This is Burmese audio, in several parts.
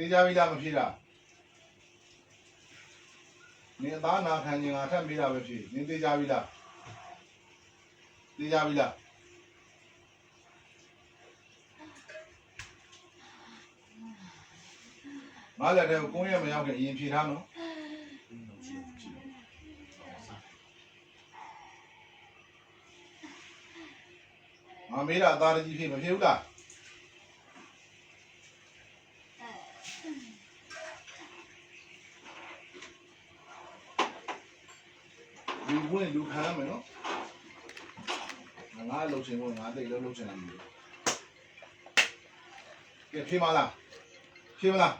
တေးကြပြီလားမဖြေတာနင်အသားနာခံခြင်းငါထပ်မေးတာပဲဖြေနင်တေးကြပြီလားတေးကြပြီလားမလာတဲ့ကိုင်းရမရောက်ခင်အရင်ဖြေထားနော်မမေးတာအသားတကြီးဖြေမဖြေဘူးလား လူဝင်လူခံရမယ်နော်ငါလှုပ်ချင်လို့ငါတိတ်လှုပ်လှုပ်ချင်တယ်မျိုးကဲဖြေမလားဖြေမလား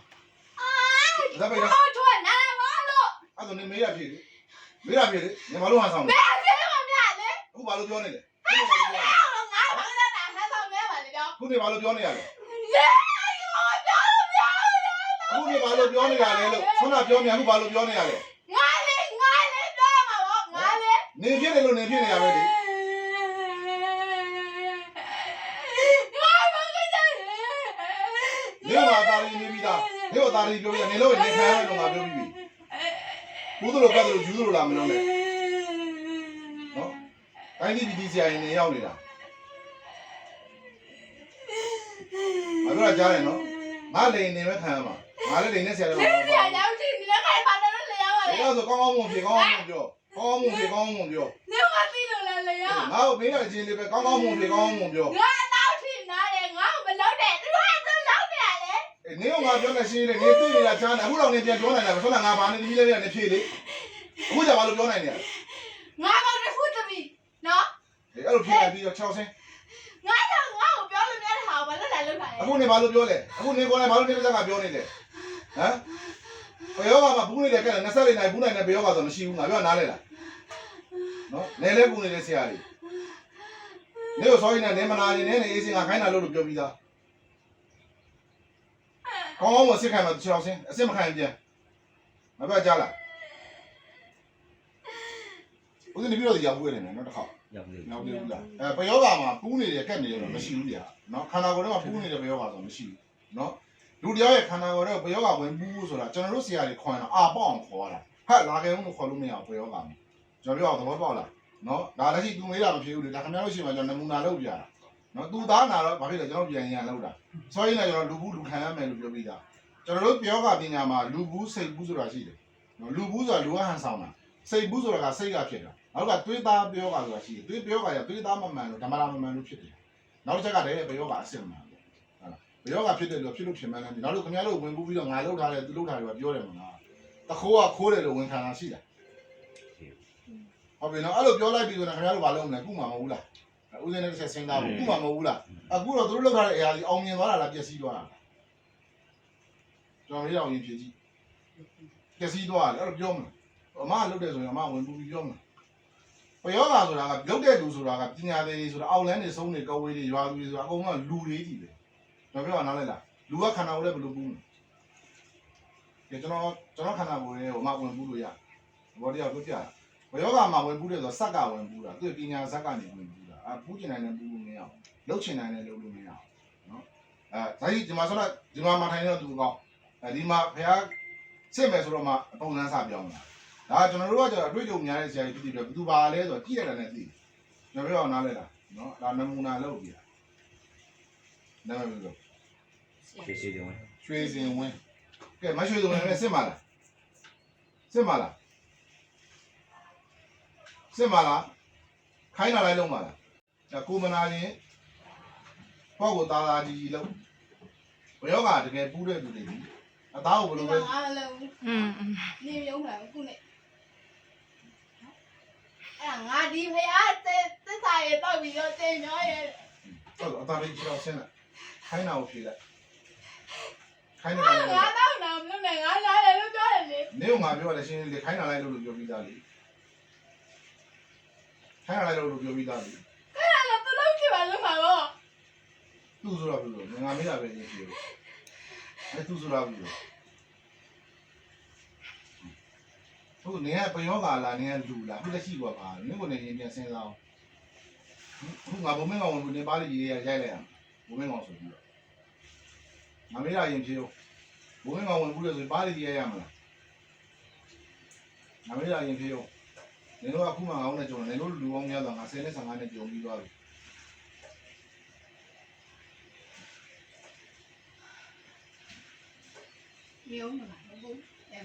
ဒါပဲနော်တော့ထွက်နာမလို့အဲ့ဒါနေမေးရဖြေလေမေးရဖြေလေညီမတို့ဟာဆောင်ဘယ်အဖြစ်မပြလဲအခုဘာလို့ပြောနေလဲအော်ငါဘာလဲတာဟဲ့ဆောင်မဲပါလေတော့ခုနေဘာလို့ပြောနေရလဲလေရောပြောပြောအခုနေဘာလို့ပြောနေရလဲလို့ဆွမ်းနာပြောနေအခုဘာလို့ပြောနေရလဲငါလေငါလေတော့မှာပေါ့ငါလေ နေဖြစ်နေလို့နေဖြစ်နေရပဲလေငါဘာကိစ္စလဲနေမှာတာရီနေပြီးသားနေတော့တာရီပြောရနေလို့နေခံရတော့ငါပြောပြီးပြီဘူးတို့လိုကတ်တို့ယူတို့လိုလာမလို့နဲ့နော်တိုင်းဒီဒီဆရာရင်နေရောက်နေတာမပြောကြရတယ်နော်ငါလိန်နေမဲ့ခံရမှာငါလည်းလိန်နဲ့ဆရာလည်းလေပြာရောက်ချင်ဒီလည်းခိုင်ပါတော့လေရောက်ပါလေအဲ့ဒါဆိုကောင်းကောင်းမွန်ပြေကောင်းကောင်းမွန်ပြော ကောင်းကောင်းမွန်ပြေကောင်းကောင်းမွန်ပြောနေကတိလို့လေလေရောက်ငါ့ကိုမင်းကအချင်းလေးပဲကောင်းကောင်းမွန်ပြေကောင်းကောင်းမွန်ပြောငါတော့ထင်နာတယ်ငါမလုပ်တဲ့သူကသူလုပ်နေရလေအေးနင်းကငါပြောနေရှင်းလေနေသိနေတာချမ်းတယ်အခုတော့နေပြန်ပြောနိုင်တယ်ဆိုတော့ငါဘာနေဒီလေးလေးနဲ့ဖြေလေအခုじゃဘာလို့ပြောနိုင်နေရလဲငါဘာလို့ဖုတ်သမီးနော်အဲ့လိုဖြေလိုက်ပြီးတော့6ဆင်းငါတော့ငါ့ကိုပြောလို့များတဲ့ဟာဘာလို့လဲလုပ်တာလဲအခုနေဘာလို့ပြောလဲအခုနေကောင်းလဲဘာလို့နေပါစကပြောနေလဲဟမ် ဘယ်ရောကမှဘူးနေတယ်ကဲ20လေးနိုင်ဘူးနိုင်တယ်ဘယ်ရောကဆိုမရှိဘူးငါပြောနားလဲလားနော်နေလဲကူနေတဲ့ဆရာလေးနေကိုစောရင်းနဲ့နေမနာနေနဲ့အေးစင်ကခိုင်းတာလို့လို့ပြောပြီးသားကောင်းကောင်းမစစ်ခိုင်းမှာ6ဆင်းအစစ်မခိုင်းပြန်မပြောကြလားဦးဇင်းနေပြီးတော့ရောက်ွေးနေတယ်နော်တစ်ခါရောက်ပြီနောက်သေးဘူးလားအဲပယောဂါမှာပူးနေတယ်ကက်နေတယ်မရှိဘူးကြာနော်ခန္ဓာကိုယ်ထဲမှာပူးနေတဲ့ပယောဂါဆိုမရှိဘူးနော် လူတယောက်ရဲ့ခန္ဓာကိုယ်ထဲပယောဂါဝင်ပူးဆိုတာကျွန်တော်တို့ဆရာတွေခေါ်ရင်အာပေါအောင်ခေါ်ရတာဟဲ့လာခဲ့ဦးလို့ခေါ်လို့မရဘူးပယောဂါမှာကျွန်တော်ပြောအောင်သဘောပေါက်လားနော်ဒါလည်းရှိသူမေးတာမဖြစ်ဘူးလေဒါခင်ဗျားတို့ရှိမှကျွန်တော်နမူနာလုပ်ပြတာနော်သူသားနာတော့ဘာဖြစ်လဲကျွန်တော်ပြန်ရင်လောက်တာစောရင်းနဲ့ကျွန်တော်လူဘူးလူခံရမယ်လို့ပြောပြီးသားကျွန်တော်တို့ပယောဂါပညာမှာလူဘူးစိတ်ဘူးဆိုတာရှိတယ်နော်လူဘူးဆိုတာလူကဟန်ဆောင်တာစိတ်ဘူးဆိုတာကစိတ်ကဖြစ်တာနောက်ကသွေးသားပြောကဆိုတာရှိတယ်သွေးပြောကရသွေးသားမမှန်လို့ဓမ္မရာမမှန်လို့ဖြစ်တယ်နောက်တစ်ချက်ကတည်းကဘယောကအစစ်မှန် တယ်ဟုတ်လားဘယောကဖြစ်တယ်လို့ဖြစ်လို့ဖြစ်မှန်းတယ်နောက်လို့ခင်ဗျားတို့ဝင်ပူးပြီးတော့ငါလောက်ထားတယ်သူလောက်ထားတယ်ပြောတယ်မလားတခိုးကခိုးတယ်လို့ဝင်ခံတာရှိတယ်ဟုတ်ပြီနော်အဲ့လိုပြောလိုက်ပြီးဆိုတော့ခင်ဗျားတို့ဘာလုပ်မလဲကုမှာမဟုတ်ဘူးလားဦးစင်းနဲ့ဆက်စဉ်းစားဖို့ကုမှာမဟုတ်ဘူးလားအခုတော့သူတို့လောက်ထားတဲ့အရာကြီးအောင်မြင်သွားတာလားပျက်စီးသွားတာလားကျွန်တော်လေးတော့ရင်ဖြည့်ကြည့်ပျက်စီးသွားတယ်အဲ့လိုပြောမလားအမကလုပ်တယ်ဆိုရင်အမဝင်ပူးပြီးပြောမလားပယောဂါဆိုတာကပြုတ်တဲ့လူဆိုတာကပညာသေးဆိုတာအောက်လန်းနေဆုံးနေကောဝေးတွေရွာသူတွေဆိုတာအကုန်လုံးကလူတွေကြီးပဲကျွ န်တော်ပြောတာနားလဲလားလူကခန္ဓာကိုယ်လည်းဘယ်လိုပူးလဲကဲကျွန်တော်ကျွန်တော်ခန္ဓာကိုယ်ရဲ့ဟိုမှာဝင်ပူးလို့ရဘောတရားပြောပြတာပယောဂါမှာဝင်ပူးတယ်ဆိုတော့စက်ကဝင်ပူးတာသူပညာဇက်ကနေဝင်ပူးတာအပူးကျင်နိုင်တယ်ပူးလို့မရအောင်လှုပ်ချင်နိုင်တယ်လှုပ်လို့မရအောင်နော်အဲဒါကြီးဒီမှာဆိုတော့ဒီမှာမထိုင်တော့သူကောင်းအဲဒီမှာဘုရားစစ်မယ်ဆိုတော့မှအပုံစံစပြောင်းလာဒါကျွန်တော်တို့ကကျတော့အတွေ့အကြုံများတဲ့ဆရာကြီးဖြစ်ပြီးတော့ဘယ်သူပါလဲဆိုတော့ကြည့်ရတာနဲ့သိတယ်ကျွန်တော်ပြောအောင်နားလဲလားနော်ဒါနမူနာလုပ်ပြတာနာမည်ဘယ်လို ရွှေရွှေတင်ဝင်ရွှေစင်ဝင်းကဲမရွှေစင်ဝင်းလည်းစစ်ပါလားစစ်ပါလားစစ်ပါလားခိုင်းလာလိုက်လုံးပါလားဒါကိုမနာရင်ပေါ့ကိုသားသားကြီးကြီးလုံးဘယောကတကယ်ပူးတဲ့လူတွေကြီးအသားကိုဘယ်လိုလဲအားလုံးอืมနေရုံးလာခုနဲ့အဲ့ငါဒီဖရားသစ္စာရဲ့တောက်ပြီးတော့တင်ရောရဲ့ဟုတ်လားအသားလေးကြီးတော့ဆင်းလိုက်ခိုင်းတာကိုဖြေလိုက် ခိုင်းနေငါတယ်ငါတော့နာမလို့နဲ့ငါလာတယ်လို့ပြောတယ်လေနေကငါပြောရတယ်ရှင်းလေခိုင်းလာလိုက်လို့လို့ပြောပြီးသားလေခိုင်းလာလိုက်လို့လို့ပြောပြီးသားလေအဲ့ဒါလည်းသူလုံးချင်ပါလို့မှာပေါ့သူ့ဆိုတော့ဘူးလို့ငါမေးတာပဲနေပြီအဲသူ့ဆိုတော့ဘူးလို့ဟုတ်နေကပယောဂါလာနေကလူလာခုလက်ရှိကပါနင်းကိုနေရင်ပြန်စဉ်းစားအောင်ခုငါဘုံမင်းကောင်ဝင်နေပါလိရေးရရိုက်လိုက်အောင်ဘုံမင်းကောင်ဆိုပြီးတော့ ငါမေးတာရင်ဖြေတော့ဘိုးမင်းကောင်ဝင်ဘူးလေဆိုပါးရီရရမလားငါမေးတာရင်ပြေရောနင်တို့ကခုမှငါ့နဲ့ကြုံတယ်နင်တို့လူပေါင်းများတော့ငါ10နဲ့15နဲ့ကြုံပြီးသွားပြီမျိုးမလားဘူးအဲ့